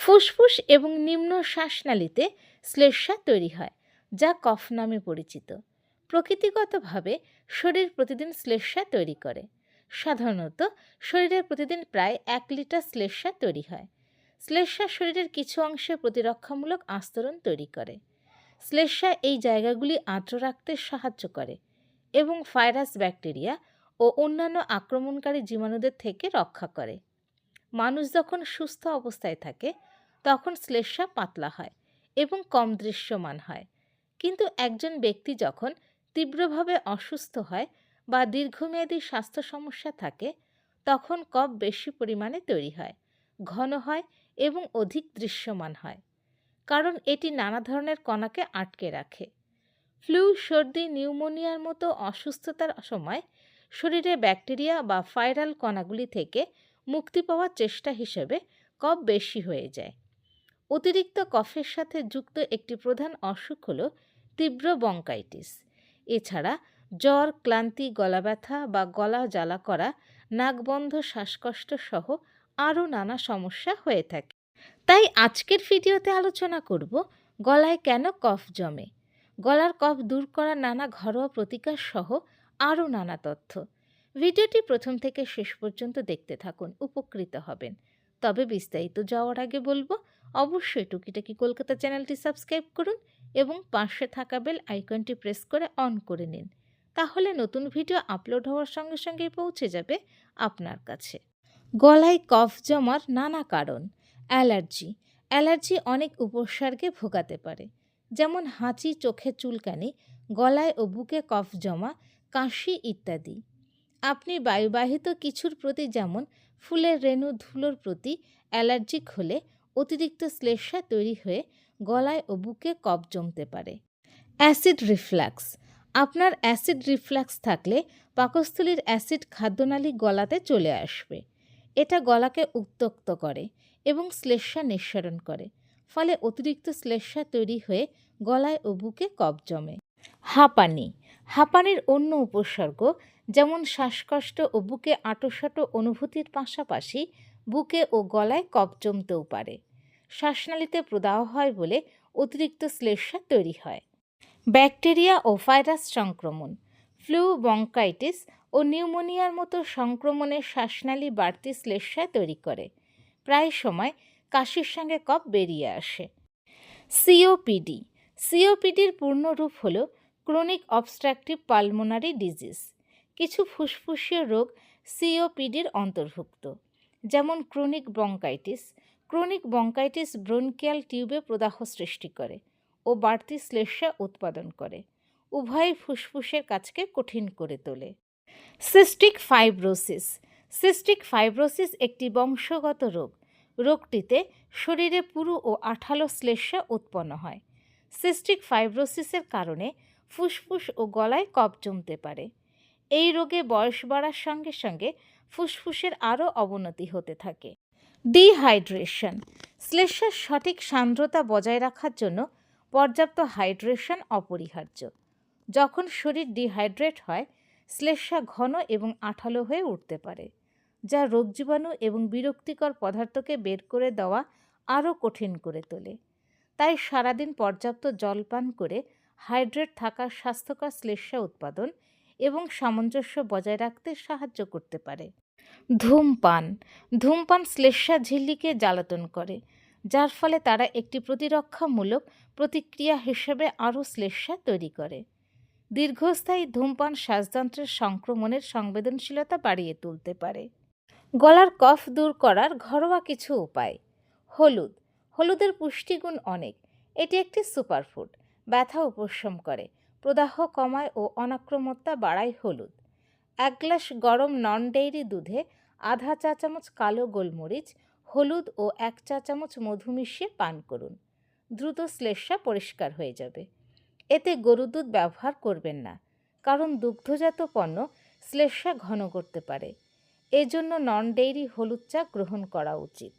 ফুসফুস এবং নিম্ন শ্বাসনালীতে শ্লেষ্মা তৈরি হয়, যা কফ নামে পরিচিত। প্রকৃতিগতভাবে শরীর প্রতিদিন শ্লেষ্মা তৈরি করে। সাধারণত শরীরে প্রতিদিন প্রায় এক লিটার শ্লেষ্মা তৈরি হয়। শ্লেষ্মা শরীরের কিছু অংশে প্রতিরক্ষামূলক আস্তরণ তৈরি করে। শ্লেষ্মা এই জায়গাগুলি আর্দ্র রাখতে সাহায্য করে এবং ভাইরাস ব্যাকটেরিয়া ও অন্যান্য আক্রমণকারী জীবাণুদের থেকে রক্ষা করে। মানুষ যখন সুস্থ অবস্থায় থাকে, তখন শ্লেষ্মা পাতলা হয় এবং কম দৃশ্যমান হয়। কিন্তু একজন ব্যক্তি যখন তীব্রভাবে অসুস্থ হয় বা দীর্ঘমেয়াদী স্বাস্থ্য সমস্যা থাকে, তখন কফ বেশি পরিমাণে তৈরি হয়, ঘন হয় এবং অধিক দৃশ্যমান হয়। কারণ এটি নানা ধরনের কণাকে আটকে রাখে। ফ্লু, সর্দি, নিউমোনিয়ার মতো অসুস্থতার সময় শরীরে ব্যাকটেরিয়া বা ভাইরাল কণাগুলি থেকে মুক্তি পাওয়ার চেষ্টা হিসেবে কফ বেশি হয়ে যায়। অতিরিক্ত কফের সাথে যুক্ত একটি প্রধান অসুখ হল তীব্র বঙ্কাইটিস। এছাড়া জ্বর, ক্লান্তি গলা ব্যথা বা গলা জ্বালা করা নাকবন্ধ শ্বাসকষ্ট সহ আরও নানা সমস্যা হয়ে থাকে। তাই আজকের ভিডিওতে আলোচনা করব গলায় কেন কফ জমে? গলার কফ দূর করার নানা ঘরোয়া প্রতিকার সহ আরও নানা তথ্য। ভিডিওটি প্রথম থেকে শেষ পর্যন্ত দেখতে থাকুন, উপকৃত হবেন। তবে বিস্তারিত যাওয়ার আগে বলব, অবশ্যই টুকিটাকি কলকাতা চ্যানেলটি সাবস্ক্রাইব করুন এবং পাশে থাকা বেল আইকনটি প্রেস করে অন করে নিন। তাহলে নতুন ভিডিও আপলোড হওয়ার সঙ্গে সঙ্গেই পৌঁছে যাবে আপনার কাছে। গলায় কফ জমার নানা কারণ। অ্যালার্জি। অ্যালার্জি অনেক উপসর্গে ভোগাতে পারে। যেমন হাঁচি, চোখে চুলকানি, গলায় ও বুকে কফ জমা কাশি ইত্যাদি। আপনি বায়ুবাহিত কিছুর প্রতি যেমন ফুলের রেণু, ধুলোর প্রতি অ্যালার্জিক হলে অতিরিক্ত শ্লেষ্মা তৈরি হয়ে গলায় ও বুকে কফ জমতে পারে। Acid reflux. আপনার অ্যাসিড রিফ্লাক্স থাকলে পাকস্থলীর অ্যাসিড খাদ্যনালী গলাতে চলে আসবে। এটা গলাকে উত্তক্ত করে এবং শ্লেষ্মা নিঃসরণ করে, ফলে অতিরিক্ত শ্লেষ্মা তৈরি হয়ে গলায় ও বুকে কফ জমে। হাঁপানি। হাঁপানির অন্য উপসর্গ, যেমন শ্বাসকষ্ট ও বুকে আঁটোসাঁটো অনুভূতির পাশাপাশি বুকে ও গলায় কফ জমতেও পারে। শ্বাসনালীতে প্রদাহ হয় বলে অতিরিক্ত শ্লেষ্মা তৈরি হয়। ব্যাকটেরিয়া ও ভাইরাস সংক্রমণ, ফ্লু, বঙ্কাইটিস ও নিউমোনিয়ার মতো সংক্রমণের শ্বাসনালী বাড়তি শ্লেষ্মা তৈরি করে। প্রায় সময় কাশির সঙ্গে কফ বেরিয়ে আসে। সিওপিডি, সিওপিডির পূর্ণরূপ হল ক্রনিক অবস্ট্রাকটিভ পালমোনারি ডিজিজ। কিছু ফুসফুসীয় রোগ সিওপিডির অন্তর্ভুক্ত, যেমন chronic bronchitis. Chronic bronchitis bronchial টিউবে প্রদাহ সৃষ্টি করে ও বাড়তি শ্লেষ্মা উৎপাদন করে উভয় ফুসফুসের কাজকে কঠিন করে তোলে। Cystic fibrosis. সিস্টিক ফাইব্রোসিস একটি বংশগত রোগ। রোগটিতে শরীরে পুরু ও আঠালো শ্লেষ্মা উৎপন্ন হয়। সিস্টিক ফাইব্রোসিসের কারণে ফুসফুস ও গলায় কফ জমতে পারে। এই রোগে বয়স বাড়ার সঙ্গে সঙ্গে ফুসফুসের আরও অবনতি হতে থাকে। ডিহাইড্রেশন, শ্লেষ্মার সঠিক সান্দ্রতা বজায় রাখার জন্য পর্যাপ্ত হাইড্রেশন অপরিহার্য। যখন শরীর ডিহাইড্রেট হয়, শ্লেষ্মা ঘন এবং আঠালো হয়ে উঠতে পারে, যা রোগ জীবাণু এবং বিরক্তিকর পদার্থকে বের করে দেওয়া আরও কঠিন করে তোলে। তাই সারাদিন পর্যাপ্ত জল পান করে হাইড্রেট থাকা স্বাস্থ্যকর শ্লেষ্মা উৎপাদন এবং সামঞ্জস্য বজায় রাখতে সাহায্য করতে পারে। ধূমপান। ধূমপান শ্লেষ্মা ঝিল্লিকে জ্বালাতন করে, যার ফলে তারা একটি প্রতিরক্ষামূলক প্রতিক্রিয়া হিসেবে আরও শ্লেষ্মা তৈরি করে। দীর্ঘস্থায়ী ধূমপান শ্বাসযন্ত্রের সংক্রমণের সংবেদনশীলতা বাড়িয়ে তুলতে পারে। গলার কফ দূর করার ঘরোয়া কিছু উপায়। হলুদ। হলুদের পুষ্টিগুণ অনেক। এটি একটি সুপারফুড। ব্যথা উপশম করে। প্রদাহ কমায় ও অনাক্রমতা বাড়ায় হলুদ। এক গ্লাস গরম নন ডেইরি দুধে আধা চা চামচ কালো গোলমরিচ, হলুদ ও এক চা চামচ মধু মিশিয়ে পান করুন। দ্রুত শ্লেষ্মা পরিষ্কার হয়ে যাবে। এতে গরু দুধ ব্যবহার করবেন না, কারণ দুগ্ধজাত পণ্য শ্লেষ্মা ঘন করতে পারে। এজন্য নন ডেইরি হলুদ চা গ্রহণ করা উচিত।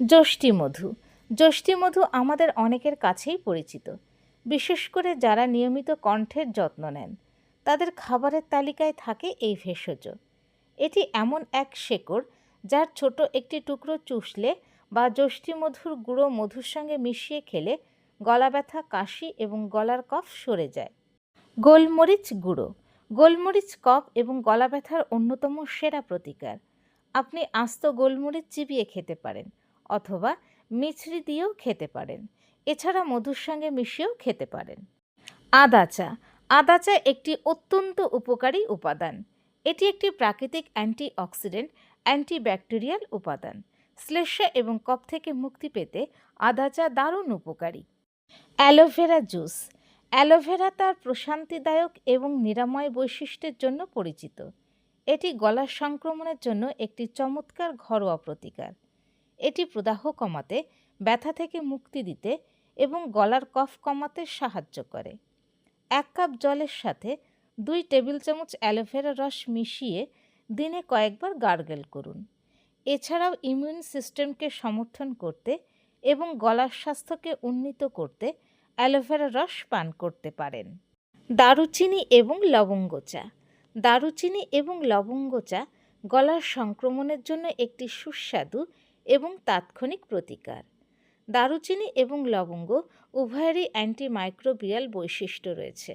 যষ্টি মধু। যষ্টি মধু আমাদের অনেকের কাছেই পরিচিত। বিশেষ করে যারা নিয়মিত কণ্ঠের যত্ন নেন। তাদের খাবারের তালিকায় থাকে এই ভেষজ। এটি এমন এক শেকড় যার ছোট একটি টুকরো চুষলে বা যষ্টি মধুর গুঁড়ো মধুর সঙ্গে মিশিয়ে খেলে গলা ব্যথা, কাশি এবং গলার কফ সরে যায়। গোলমরিচ গুঁড়ো। গোলমরিচ কফ এবং গলা ব্যথার অন্যতম সেরা প্রতিকার। আপনি আস্ত গোলমরিচ চিবিয়ে খেতে পারেন অথবা মিছরি দিয়েও খেতে পারেন। এছাড়া মধুর সঙ্গে মিশিয়েও খেতে পারেন। আদা চা আদা চা একটি অত্যন্ত উপকারী উপাদান। এটি একটি প্রাকৃতিক অ্যান্টিঅক্সিডেন্ট, অ্যান্টিব্যাকটেরিয়াল উপাদান। শ্লেষ্মা এবং কফ থেকে মুক্তি পেতে আদা চা দারুণ উপকারী। Aloe vera juice. অ্যালোভেরা তার প্রশান্তিদায়ক এবং নিরাময় বৈশিষ্ট্যের জন্য পরিচিত। এটি গলার সংক্রমণের জন্য একটি চমৎকার ঘরোয়া প্রতিকার। এটি প্রদাহ কমাতে, ব্যথা থেকে মুক্তি দিতে এবং গলার কফ কমাতে সাহায্য করে। এক কাপ জলের সাথে দুই টেবিল চামচ অ্যালোভেরা রস মিশিয়ে দিনে কয়েকবার গার্গেল করুন। এছাড়াও ইমিউন সিস্টেমকে সমর্থন করতে এবং গলার স্বাস্থ্যকে উন্নীত করতে অ্যালোভেরা রস পান করতে পারেন। দারুচিনি এবং লবঙ্গ চা। দারুচিনি এবং লবঙ্গ চা গলার সংক্রমণের জন্য একটি সুস্বাদু এবং তাৎক্ষণিক প্রতিকার। দারুচিনি এবং লবঙ্গ উভয়েরই অ্যান্টিমাইক্রোবিয়াল বৈশিষ্ট্য রয়েছে,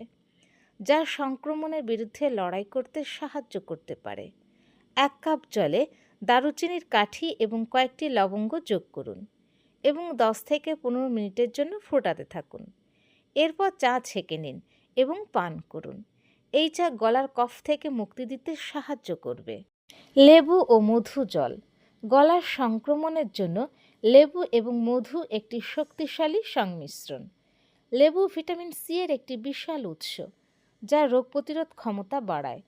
যা সংক্রমণের বিরুদ্ধে লড়াই করতে সাহায্য করতে পারে। এক কাপ জলে দারুচিনির কাঠি এবং কয়েকটি লবঙ্গ যোগ করুন এবং দশ থেকে পনেরো মিনিটের জন্য ফোটাতে থাকুন। এরপর চা ছেঁকে নিন এবং পান করুন। এই চা গলার কফ থেকে মুক্তি দিতে সাহায্য করবে। লেবু ও মধু জল, গলার সংক্রমণের জন্য লেবু এবং মধু একটি শক্তিশালী সংমিশ্রণ। লেবু ভিটামিন সি এর একটি বিশাল উৎস, যা রোগ প্রতিরোধ ক্ষমতা বাড়ায়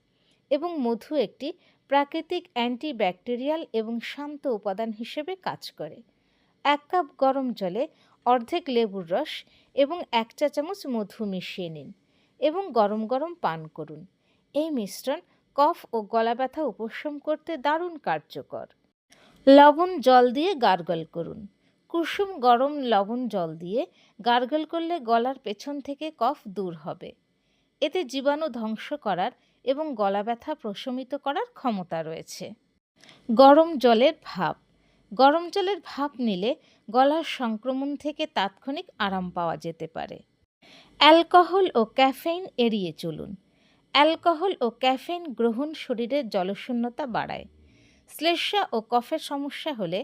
এবং মধু একটি প্রাকৃতিক অ্যান্টিব্যাকটেরিয়াল এবং শান্ত উপাদান হিসেবে কাজ করে। এক কাপ গরম জলে অর্ধেক লেবুর রস এবং এক চা চামচ মধু মিশিয়ে নিন এবং গরম গরম পান করুন। এই মিশ্রণ কফ ও গলা ব্যথা উপশম করতে দারুণ কার্যকর। লবণ জল দিয়ে গার্গল করুন। কুসুম গরম লবণ জল দিয়ে গার্গল করলে গলার পেছন থেকে কফ দূর হবে। এতে জীবাণু ধ্বংস করার এবং গলা ব্যথা প্রশমিত করার ক্ষমতা রয়েছে। গরম জলের ভাপ। গরম জলের ভাপ নিলে গলার সংক্রমণ থেকে তাৎক্ষণিক আরাম পাওয়া যেতে পারে। অ্যালকোহল ও ক্যাফেইন এড়িয়ে চলুন। অ্যালকোহল ও ক্যাফেইন গ্রহণ শরীরের জলশূন্যতা বাড়ায়। শ্লেষ্মা ও কফের সমস্যা হলে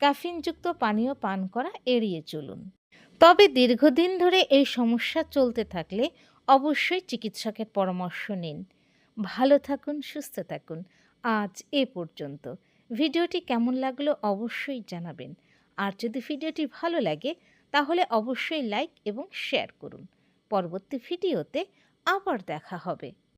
ক্যাফিনযুক্ত পানীয় পান করা এড়িয়ে চলুন। তবে দীর্ঘদিন ধরে এই সমস্যা চলতে থাকলে অবশ্যই চিকিৎসকের পরামর্শ নিন। ভালো থাকুন, সুস্থ থাকুন। আজ এ পর্যন্ত। ভিডিওটি কেমন লাগল অবশ্যই জানাবেন। আর যদি ভিডিওটি ভালো লাগে, তাহলে অবশ্যই লাইক এবং শেয়ার করুন। পরবর্তী ভিডিওতে আবার দেখা হবে।